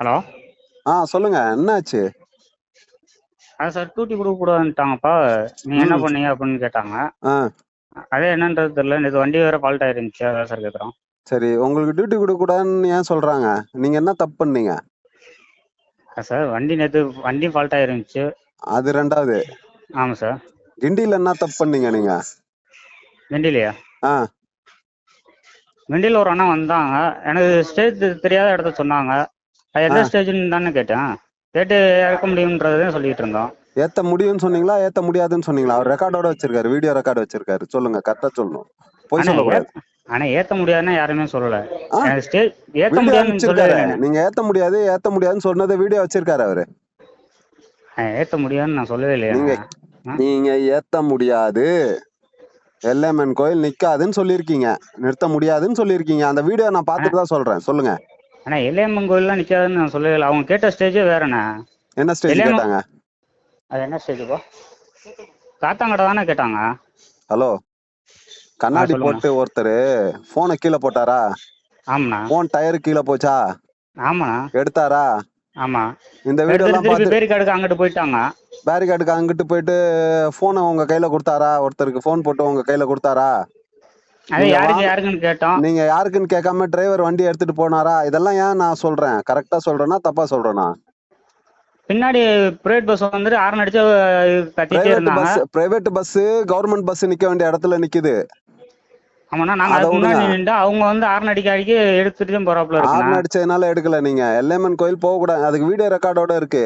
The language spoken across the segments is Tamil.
ஹலோ? ஆ சொல்லுங்க. என்னாச்சு? அதான் சார் டூட்டி கொடுக்க கூடாதுன்ட்டாங்கப்பா. நீங்கள் என்ன. பண்ணீங்க அப்படின்னு கேட்டாங்க. ஆ. அதே என்னன்றது தெரியல. இது வண்டி வேற ஃபால்ட் ஆயிருந்துச்சு. அதான் சார் கேட்குறோம் சரி உங்களுக்கு டியூட்டி கொடுக்கூடாதுன்னு ஏன் சொல்றாங்க? நீங்க என்ன தப்பு பண்ணீங்க? சார் வண்டி நேற்று வண்டி ஃபால்ட் ஆயிருந்துச்சு. அது ரெண்டாவது. ஆமாம் சார். கிண்டியில என்ன தப்பு பண்ணீங்க நீங்க? வெண்டிலையா ஆ. வெண்டியில் ஒரு அண்ணா வந்தாங்க. எனக்கு ஸ்டேஜ் தெரியாத இடத்த சொன்னாங்க. அது எந்த. ஸ்டேஜ்னு தானே கேட்டேன். கேட்டு இறக்க முடியுன்றதை சொல்லிட்டு இருந்தோம். ஏத்த முடியும்னு சொன்னீங்களா ஏத்த முடியாதுன்னு சொன்னீங்களா? அவர் ரெக்கார்டோட வச்சிருக்காரு வீடியோ ரெக்கார்டு வச்சிருக்காரு. சொல்லுங்க கரெக்டா சொல்லணும். போய் சொல்லக்கூடாது ஆனால் ஏற்ற முடியாதுன்னு யாருமே சொல்லலை. வீடியோ முடியாதுன்னு இல்லை நீங்க ஏத்த முடியாது ஏத்த முடியாதுன்னு சொன்னதை வீடியோ வச்சிருக்காரு அவரு. ஏற்ற முடியாதுன்னு நான் சொல்லவே இல்லையா. நீங்க நீங்க ஏத்த முடியாது. எல்எம்என் கோயில் நிக்காதுன்னு சொல்லியிருக்கீங்க. நிறுத்த முடியாதுன்னு சொல்லியிருக்கீங்க. அந்த வீடியோ நான் பார்த்துட்டு தான் சொல்றேன். சொல்லுங்க. ஆனால் எல்லையம்மன் கோயில்லாம் நிற்காதுன்னு நான் சொல்லவே இல்லை. அவங்க கேட்ட ஸ்டேஜே வேறண்ணே. என்ன ஸ்டேஜ் கேட்டாங்க? அது என்ன ஸ்டேஜ்ப்பா காத்தாங்கடை தானே கேட்டாங்க. ஹலோ. கண்ணாடி சொல்லுங்க. போட்டு ஒருத்தர் போனை கீழே போட்டாரா? ஆமாண்ணா. போன் டயர் கீழே போச்சா? ஆமாண்ணா. எடுத்தாரா? ஆமாம் இந்த வீடியோ எடுத்துட்டு எல்லாம் திருப்பி பார்த்து பேரிக்காடுக்கு அங்கிட்டு போயிட்டாங்க. பேரிகார்டுக்கு அங்கிட்டு போயிட்டு போனை உங்க கையில கொடுத்தாரா? ஒருத்தருக்கு போன் போட்டு உங்க கையில கொடுத்தாரா? நீங்க யாருக்குன்னு கேட்காம டிரைவர் வண்டி எடுத்துட்டு போனாரா? இதெல்லாம் ஏன் நான் சொல்றேன்? கரெக்டா சொல்றேனா தப்பா சொல்றேனா? பின்னாடி பிரைவேட் பஸ் வந்துட்டு ஆரன் அடிச்சு கத்திட்டே பிரைவேட் இருந்தாங்க. Bus private bus government bus நிக்க வேண்டிய இடத்துல நிக்குது. ஆமாண்ணா நாங்க அதை அதுக்கு முன்னாடி விடுங்க. நின்று அவங்க வந்து ஆரன் அடிக்க அடிக்க எடுத்துட்டு தான் போறாப்புல ஹார்ன் இருக்குண்ணா அடிச்சதுனால எடுக்கல நீங்க. எல்எம்என் கோயில் போக கூடாது. அதுக்கு வீடியோ ரெக்கார்டோட இருக்கு.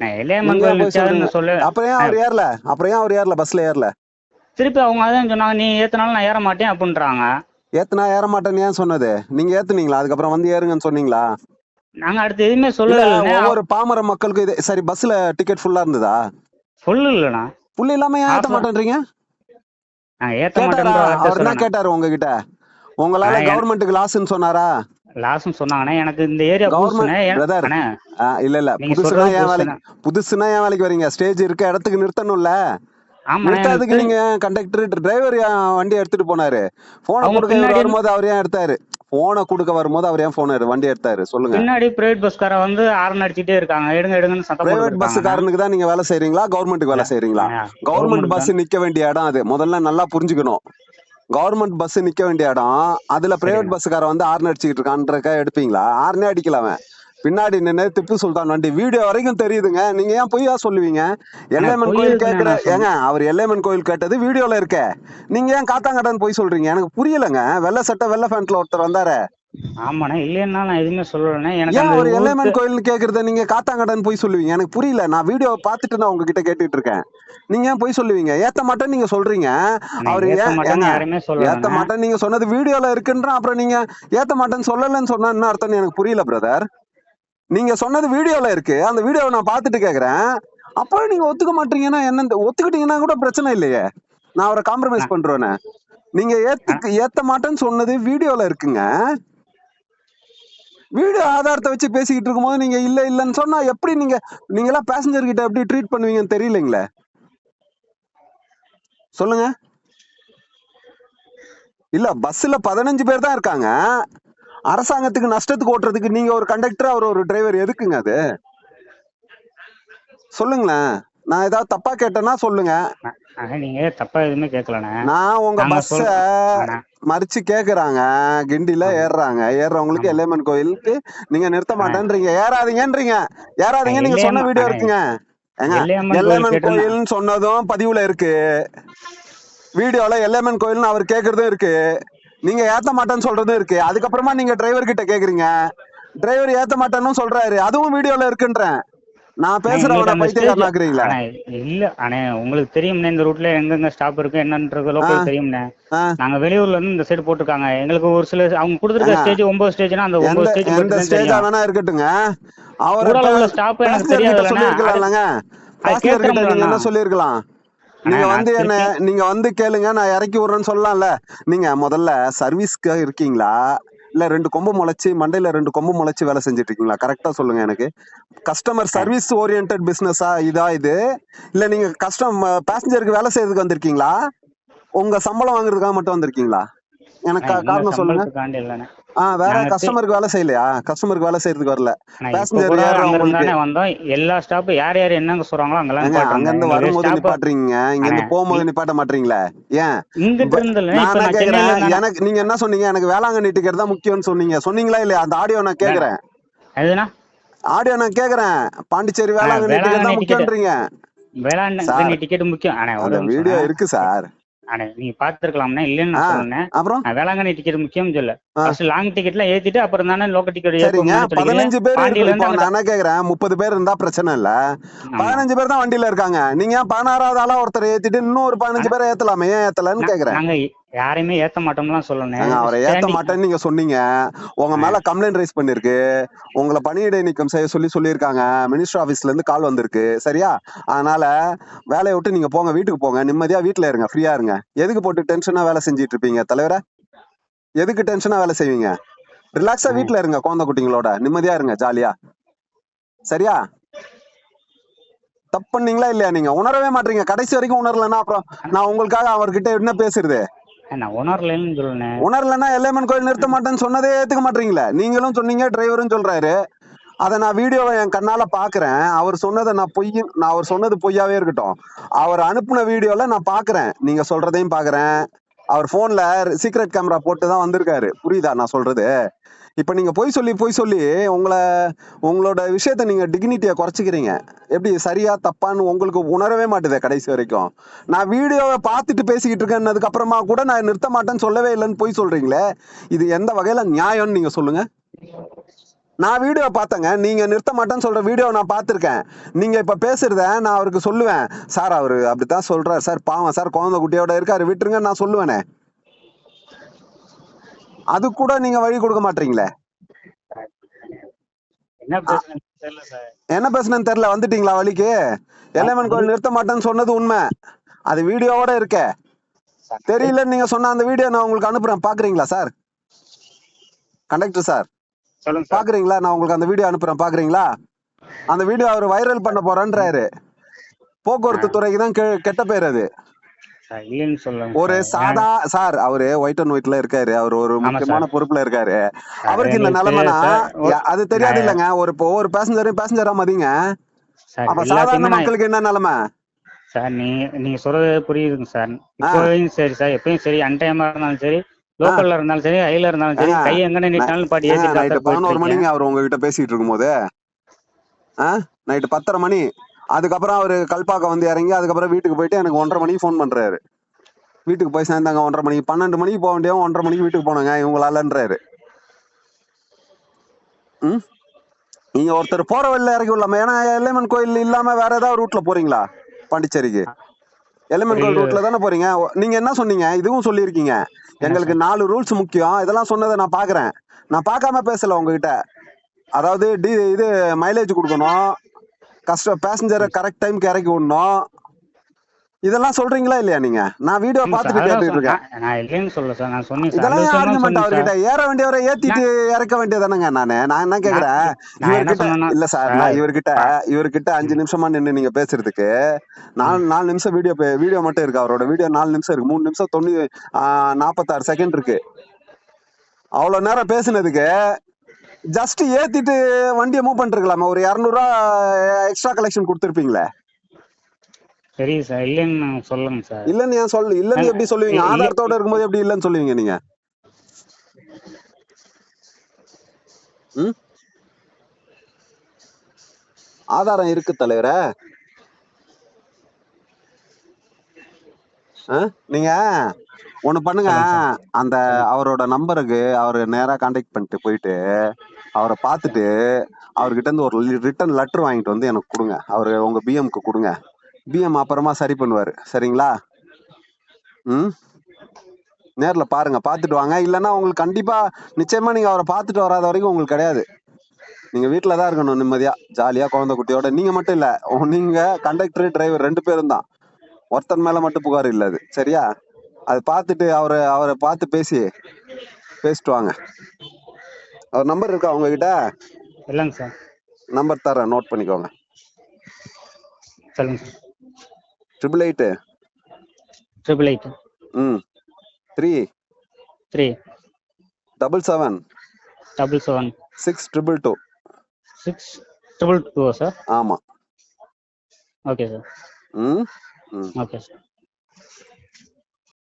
கோயில் அப்புறம் ஏன் அவர் ஏறல? அப்புறம் ஏன் அவர் ஏறல? பஸ்ல ஏறல? திருப்பி அவங்க அதான் சொன்னாங்க நீ ஏத்தனாலும் நான் ஏற மாட்டேன் அப்படின்றாங்க ஏத்துனா ஏற மாட்டேன்னு ஏன் சொன்னது? நீங்க ஏத்துனீங்களா? அதுக்கப்புறம் வந்து ஏறுங்கன்னு சொன்னீங்களா? நாங்க அடுத்து எதுவுமே சொல்லல ஒவ்வொரு பாமர மக்களுக்கும் இது சரி பஸ்ல டிக்கெட் ஃபுல்லா இருந்ததா? சொல்லு இல்லண்ணா புள்ளி இல்லாம ஏன் ஏத்த. மாட்டேன்றீங்க? அவர் என்ன வார்த்தை கேட்டாரு உங்ககிட்ட. உங்களால கவர்மெண்ட்டுக்கு லாஸ்ன்னு சொன்னாரா? சொன்னாங்கண்ணே. எனக்கு இந்த ஏரியா இல்ல இல்ல. புதுசுனா ஏன் வேலைக்கு புதுசுனா ஏன் வேலைக்கு வரீங்க? ஸ்டேஜ் இருக்க இடத்துக்கு நிறுத்தணும்ல. நிறுத்தாதுக்கு நீங்க கண்டக்டர் டிரைவர் வண்டி எடுத்துட்டு போனாரு. போனை கொடுக்க வரும்போது அவர் ஏன் எடுத்தாரு? போனை கொடுக்க வரும்போது அவர் ஏன் போன் வண்டி எடுத்தாரு? சொல்லுங்க. பின்னாடி பிரைவேட் பஸ்கார வந்து ஆரன் அடிச்சிட்டே இருக்காங்க. எடுங்க எடுங்கன்னு சத்தம் பிரைவேட் போட்டுட்டு பஸ் இருக்காங்க. காரனுக்கு தான் நீங்க வேலை செய்றீங்களா? கவர்மெண்ட்டுக்கு வேலை செய்றீங்களா? கவர்மெண்ட் பஸ் நிக்க வேண்டிய இடம் அது. முதல்ல நல்லா புரிஞ்சுக்கணும். கவர்மெண்ட் பஸ் நிக்க வேண்டிய இடம் அதுல பிரைவேட். பஸ்கார வந்து ஆர்ன் அடிச்சுக்கிட்டு இருக்கான்றக்க எடுப்பீங்களா? ஆர்னே அடிக்கல அவன். பின்னாடி நின்னு திப்பு சுல்தான் வண்டி. வீடியோ வரைக்கும் தெரியுதுங்க. நீங்க ஏன் பொய்யா சொல்லுவீங்க? எல்லைமன் கோயில் சொல்றேன்? ஏங்க அவர் எல்லைமன் கோயில் கேட்டது வீடியோல இருக்க. நீங்க ஏன் காத்தாங்கடான்னு போய் சொல்றீங்க? எனக்கு புரியலங்க. வெள்ளை சட்டை வெள்ளை ஃபேண்ட்ல ஒருத்தர் வந்தாரு. ஆமாண்ணே இல்லைன்னா நான் எதுவுமே சொல்லலைண்ணே. எனக்கு ஒரு எல்லைமன் கோயில்னு கேக்குறத நீங்க காத்தாங்கடான்னு போய் சொல்லுவீங்க? எனக்கு புரியல. நான் வீடியோ பார்த்துட்டு நான் உங்ககிட்ட கேட்டுட்டு இருக்கேன். நீங்க ஏன் போய் சொல்லுவீங்க? ஏத்த மாட்டேன்னு நீங்க சொல்றீங்க. அவரு ஏத்த ஏன் மாட்டேன்னு நீங்க சொன்னது வீடியோல இருக்குன்ற அப்புறம் நீங்க ஏத்த மாட்டேன்னு சொல்லலன்னு சொன்னா என்ன அர்த்தம்னு எனக்கு புரியல பிரதர் நீங்க சொன்னது வீடியோல இருக்கு. அந்த வீடியோவை நான் பார்த்துட்டு கேக்குறேன். அப்போ நீங்க ஒத்துக்க மாட்டீங்கன்னா என்ன ஒத்துக்கிட்டீங்கன்னா கூட பிரச்சனை இல்லையே. நான் அவரை காம்ப்ரமைஸ் பண்றேன்னு நீங்க ஏத்துக்கு ஏத்த மாட்டேன்னு சொன்னது வீடியோல இருக்குங்க. வீடியோ ஆதாரத்தை வச்சு பேசிக்கிட்டு இருக்கும்போது நீங்க இல்ல இல்லன்னு சொன்னா எப்படி நீங்க நீங்க எல்லாம் பேசஞ்சர் கிட்ட எப்படி ட்ரீட் பண்ணுவீங்கன்னு தெரியலங்களே? சொல்லுங்க. இல்ல பஸ்ல பதினஞ்சு பேர் தான் இருக்காங்க. அரசாங்கத்துக்கு நஷ்டத்துக்கு ஓட்டுறதுக்கு நீங்க ஒரு கண்டக்டர் அவர் ஒரு டிரைவர் எதுக்குங்க அது? சொல்லுங்களேன். நான் ஏதாவது தப்பா கேட்டேன்னா சொல்லுங்க. நீங்க தப்பா எதுவுமே கேட்கலண்ணே. நான் உங்க பஸ்ஸ மறிச்சு கேக்குறாங்க. கிண்டில. ஏறுறாங்க. ஏறுறவங்களுக்கு. எல்லைமன் கோயிலுக்கு நீங்க நிறுத்த மாட்டேன்றீங்க. ஏறாதீங்கன்றீங்க. ஏறாதீங்க நீங்க சொன்ன வீடியோ இருக்குங்க. எல்லைமன் கோயில்னு சொன்னதும் பதிவுல இருக்கு. வீடியோல எல்லைமன் கோயில்னு அவர் கேக்குறதும் இருக்கு. நீங்க ஏத்த மாட்டேன்னு சொல்றதும் இருக்கு. அதுக்கப்புறமா நீங்க டிரைவர் கிட்ட கேக்குறீங்க. டிரைவர் ஏத்த மாட்டேன்னு சொல்றாரு. அதுவும் வீடியோல இருக்குன்றேன். நான் பேசுறவன பைத்தியக்காரனாக்குறீங்களா இல்ல அண்ணே உங்களுக்கு தெரியும்ண்ணே இந்த ரூட்ல எங்கெங்க ஸ்டாப் இருக்கு என்னன்றது லோக்கல் தெரியும்ண்ணே நாங்க வெளியூர்ல இருந்து இந்த சைடு போட்டிருக்காங்க. எங்களுக்கு ஒரு சில அவங்க கொடுத்துருக்க ஸ்டேஜ் ஒன்பது ஸ்டேஜ்னா அந்த ஒன்பது ஸ்டேஜ் எந்த ஸ்டேஜா வேணா இருக்கட்டுங்க. அவரை ஊடால உள்ள ஸ்டாப் எனக்கு நீங்க கேட்கறோம்லண்ணா என்ன சொல்லியிருக்கலாம்? அண்ணே நீங்க வந்து என்ன நீங்க வந்து கேளுங்க நான் இறக்கி விடுறேன்னு சொல்லலாம்ல. நீங்க முதல்ல சர்வீஸ்க்கு இருக்கீங்களா? இல்ல ரெண்டு கொம்பு முளைச்சு மண்டையில ரெண்டு கொம்பு முளைச்சு வேலை செஞ்சுட்டு இருக்கீங்களா கரெக்டா சொல்லுங்க எனக்கு. கஸ்டமர் சர்வீஸ் ஓரியன்ட் பிசினஸா இதா இது? இல்ல நீங்க கஸ்டம் பேசஞ்சருக்கு வேலை செய்யறதுக்கு வந்திருக்கீங்களா? உங்க சம்பளம் வாங்குறதுக்காக மட்டும் வந்திருக்கீங்களா? எனக்கு காரணம் சொல்லுங்க. வேற கஸ்டமருக்கு வேலை செய்யலையா? கஸ்டமருக்கு வேலை செய்யறதுக்கு வரல. ஏறுறவங்களுக்கு- இருந்தானே வந்தோம். எல்லா ஸ்டாப் யார் யார் என்னங்க சொல்றாங்களோ அங்கெல்லாம். அங்க இருந்து வரும்போது stop நிப்பாட்டுறீங்க. இங்க இருந்து போகும்போது நிப்பாட்ட மாட்டீங்களே? ஏன்? எனக்கு நீங்க என்ன சொன்னீங்க? எனக்கு வேளாங்கண்ணி டிக்கெட் தான் முக்கியம்னு சொன்னீங்க. சொன்னீங்களா இல்லையா? அந்த ஆடியோ நான் கேக்குறேன். ஆடியோ நான் கேக்குறேன். பாண்டிச்சேரி வேளாங்கண்ணி டிக்கெட் வேளாங்கண்ணி தான். முக்கியம்ன்றீங்க. வேளாண் டிக்கெட் முக்கியம். வீடியோ இருக்கு சார். நீங்க பாத்துருக்கலாம்னா இல்லன்னு. நான் சொன்னேன் அப்புறம்? வேளாங்கண்ணி டிக்கெட் முக்கியம் சொல்ல. ஃபர்ஸ்ட் லாங் டிக்கெட்ல ஏத்திட்டு அப்புறம் தானே லோக்கல் டிக்கெட் சரிங்க பதினஞ்சு பேர் நான் கேக்குறேன் முப்பது பேர் இருந்தா பிரச்சனை இல்ல. பதினஞ்சு பேர் தான் வண்டியில இருக்காங்க. நீங்க பதினாறாவது ஆளா ஒருத்தர் ஏத்திட்டு இன்னும் ஒரு பதினஞ்சு பேரை ஏத்தலாமே ஏன் ஏத்தலன்னு கேக்குறேன். யாரையுமே ஏத்த மாட்டோம்லாம் சொல்லணும். அவரை ஏத்த மாட்டேன்னு நீங்க சொன்னீங்க. உங்க மேல கம்ப்ளைண்ட் ரைஸ் பண்ணிருக்கு. உங்களை பணியிடை நீக்கம் செய்ய சொல்லி சொல்லியிருக்காங்க. மினிஸ்டர் ஆபீஸ்ல இருந்து கால் வந்திருக்கு. சரியா? அதனால வேலையை விட்டு நீங்க போங்க வீட்டுக்கு போங்க. நிம்மதியா வீட்டுல இருங்க ஃப்ரீயா இருங்க. எதுக்கு போட்டு டென்ஷனா வேலை செஞ்சிட்டு இருப்பீங்க தலைவரே? எதுக்கு டென்ஷனா வேலை செய்வீங்க? ரிலாக்ஸா வீட்டுல இருங்க குழந்தை குட்டிங்களோட. நிம்மதியா இருங்க ஜாலியா. சரியா? தப்பு பண்ணீங்களா இல்லையா நீங்க? உணரவே மாட்டீங்க. கடைசி வரைக்கும் உணரலன்னா அப்புறம் நான் உங்களுக்காக அவர்கிட்ட என்ன பேசுறது? உணரலன்னு உணரலன்னா எல்லைமன் கோயில் நிறுத்த மாட்டேன்னு சொன்னதே ஏத்துக்க மாட்டீங்களே? நீங்களும் சொன்னீங்க டிரைவரும் சொல்றாரு. அதை நான் வீடியோவை என் கண்ணால பாக்குறேன். அவர் சொன்னதை நான் பொய் நான் அவர் சொன்னது பொய்யாவே இருக்கட்டும். அவர் அனுப்புன வீடியோல நான் பாக்குறேன். நீங்க சொல்றதையும் பாக்குறேன். அவர் போன்ல சீக்ரெட் கேமரா போட்டு தான் வந்திருக்காரு. புரியுதா நான் சொல்றது? இப்போ நீங்கள் பொய் சொல்லி பொய் சொல்லி உங்களை உங்களோட விஷயத்த நீங்கள் டிக்னிட்டியை குறைச்சிக்கிறீங்க. எப்படி? சரியா தப்பான்னு உங்களுக்கு உணரவே மாட்டுதே கடைசி வரைக்கும். நான் வீடியோவை பார்த்துட்டு பேசிக்கிட்டு இருக்கேன்னதுக்கு அப்புறமா கூட நான் நிறுத்த மாட்டேன்னு சொல்லவே இல்லைன்னு பொய் சொல்கிறீங்களே இது எந்த வகையில் நியாயம்னு நீங்கள் சொல்லுங்கள் நான் வீடியோ பார்த்தேங்க. நீங்க நிறுத்த மாட்டேன்னு சொல்ற வீடியோ நான் பார்த்துருக்கேன். நீங்க இப்ப பேசுறத நான் அவருக்கு சொல்லுவேன். சார் அவரு அப்படித்தான் சொல்றாரு. சார் பாவம் சார் குழந்தை குட்டியோட இருக்காரு. விட்டுருங்க நான் சொல்லுவேனே. அது கூட நீங்க வழி கொடுக்க மாட்டீங்களே? என்ன தெரியல பேசுனேன்னு தெரியல வந்துட்டீங்களா வழிக்கு? எல்லைமன் கோயில் நிறுத்த மாட்டேன்னு சொன்னது உண்மை. அது வீடியோவோட இருக்க. தெரியலன்னு நீங்க சொன்ன அந்த வீடியோ நான் உங்களுக்கு அனுப்புறேன். பாக்குறீங்களா சார்? Conductor sir. பாக்குறீங்களா? நான் உங்களுக்கு அந்த வீடியோ அனுப்புறேன். பாக்குறீங்களா? அந்த வீடியோ அவர் வைரல் பண்ண போறேன்றாரு. போக்குவரத்து துறைக்கு தான் கெட்ட பேர் அது. ஒரு. சாதா சார் அவரு ஒயிட் அண்ட் ஒயிட்ல இருக்காரு. அவர் ஒரு முக்கியமான பொறுப்புல இருக்காரு. அவருக்கு இந்த நிலைமைனா அது தெரியாது இல்லைங்க. ஒரு இப்போ ஒரு பேசஞ்சரையும் பேசஞ்சரா மதிங்க. அப்ப சாதாரண மக்களுக்கு என்ன நிலைமை? சார் நீ நீங்க சொல்றது புரியுதுங்க சார். இப்போயும் சரி சார் எப்பயும் சரி அன்டைமா இருந்தாலும் சரி லோக்கல்ல இருந்தாலும் சரி ஹைல இருந்தாலும் சரி. கை எங்கன்னு நீட்டாலும் பாட்டி நைட்டு பதினோரு மணிங்க அவர் உங்ககிட்ட பேசிட்டு இருக்கும்போது. ஆ? நைட்டு பத்தரை மணி. அதுக்கப்புறம் அவர் கல்பாக்கம் வந்து இறங்கி அதுக்கப்புறம் வீட்டுக்கு போயிட்டு எனக்கு ஒன்றரை மணிக்கு ஃபோன் பண்றாரு. வீட்டுக்கு போய் சேர்ந்தாங்க ஒன்றரை மணிக்கு. பன்னெண்டு மணிக்கு போக வேண்டியவன் ஒன்றரை மணிக்கு வீட்டுக்கு போனாங்க இவங்களாலன்றாரு. ம்? நீங்க ஒருத்தர் போற வழியில இறக்கி விடலாமா? ஏன்னா எல்லைமன் கோயில் இல்லாம வேற ஏதாவது ரூட்ல போறீங்களா? பாண்டிச்சேரிக்கு. எல்லைமன் கோயில் ரூட்ல தானே போறீங்க? நீங்க என்ன சொன்னீங்க? இதுவும் சொல்லியிருக்கீங்க. எங்களுக்கு நாலு ரூல்ஸ் முக்கியம். இதெல்லாம் சொன்னதை நான் பாக்குறேன். நான் பார்க்காம பேசல உங்ககிட்ட. அதாவது டி இது மைலேஜ் கொடுக்கணும். கஷ்ட பேசஞ்சரை கரெக்ட் டைம்க்கு இறக்கி விடணும். இதெல்லாம் சொல்றீங்களா இல்லையா நீங்க? நான் வீடியோ பார்த்துட்டு கேட்டுட்டு இருக்கேன். நான் இல்லைன்னு சொல்ல சார். நான் சொன்னேன் சார். இதெல்லாம் ஆர்குமெண்ட் அவர்கிட்ட. ஏற வேண்டியவரை ஏத்திட்டு இறக்க வேண்டியதானங்க நானு? நான் என்ன கேக்குறேன்? இவர்கிட்ட இல்ல சார் நான் இவர்கிட்ட இவர்கிட்ட அஞ்சு நிமிஷமா நின்னு நீங்க பேசுறதுக்கு நாலு நாலு நிமிஷம் வீடியோ வீடியோ மட்டும் இருக்கு அவரோட. வீடியோ நாலு நிமிஷம் இருக்கு. மூணு நிமிஷம் தொண்ணூ ஆஹ் நாப்பத்தாறு செகண்ட் இருக்கு. அவ்வளவு நேரம் பேசுனதுக்கு ஜஸ்ட் ஏத்திட்டு வண்டியை மூவ் பண்ணிருக்கலாமா ஒரு இரநூறுவா எக்ஸ்ட்ரா கலெக்ஷன் கொடுத்துருப்பீங்களே? சரி சார் இல்லைன்னு சொல்லுங்க சார் இல்லன்னு ஏன் சொல்லு? இல்லன்னு எப்படி சொல்லுவீங்க? ஆதாரத்தோட இருக்கும்போது எப்படி இல்லன்னு சொல்லுவீங்க நீங்க? ஆதாரம் இருக்கு தலைவரே? நீங்க? ஒண்ணு பண்ணுங்க. அந்த அவரோட நம்பருக்கு அவரு நேரா கான்டாக்ட் பண்ணிட்டு போயிட்டு அவரை பார்த்துட்டு அவர்கிட்ட இருந்து ஒரு ரிட்டன் லெட்டர் வாங்கிட்டு வந்து எனக்கு கொடுங்க. அவரு உங்க பிஎம்க்கு கொடுங்க. பிஎம் அப்புறமா சரி பண்ணுவாரு. சரிங்களா? ம்? நேர்ல பாருங்க. பார்த்துட்டு வாங்க. இல்லைன்னா உங்களுக்கு கண்டிப்பா நிச்சயமா நீங்க அவரை பார்த்துட்டு வராத வரைக்கும் உங்களுக்கு கிடையாது. நீங்க வீட்டில தான் இருக்கணும் நிம்மதியா. ஜாலியா குழந்தை குட்டியோட. நீங்க மட்டும் இல்ல. நீங்க கண்டக்டர் டிரைவர் ரெண்டு பேரும் தான். ஒருத்தன் மேல மட்டும் புகார் இல்ல அது. சரியா? அது பார்த்துட்டு அவரை அவரை பார்த்து பேசி பேசிட்டு வாங்க. அவர் நம்பர் இருக்கா உங்ககிட்ட? இல்லைங்க சார். நம்பர் தரேன் நோட் பண்ணிக்கோங்க. சொல்லுங்க sir. Triple eight triple eight ம். Three three double seven double seven six triple two six triple two sir ஆமா. ஓகே சார் ம்? Okay sir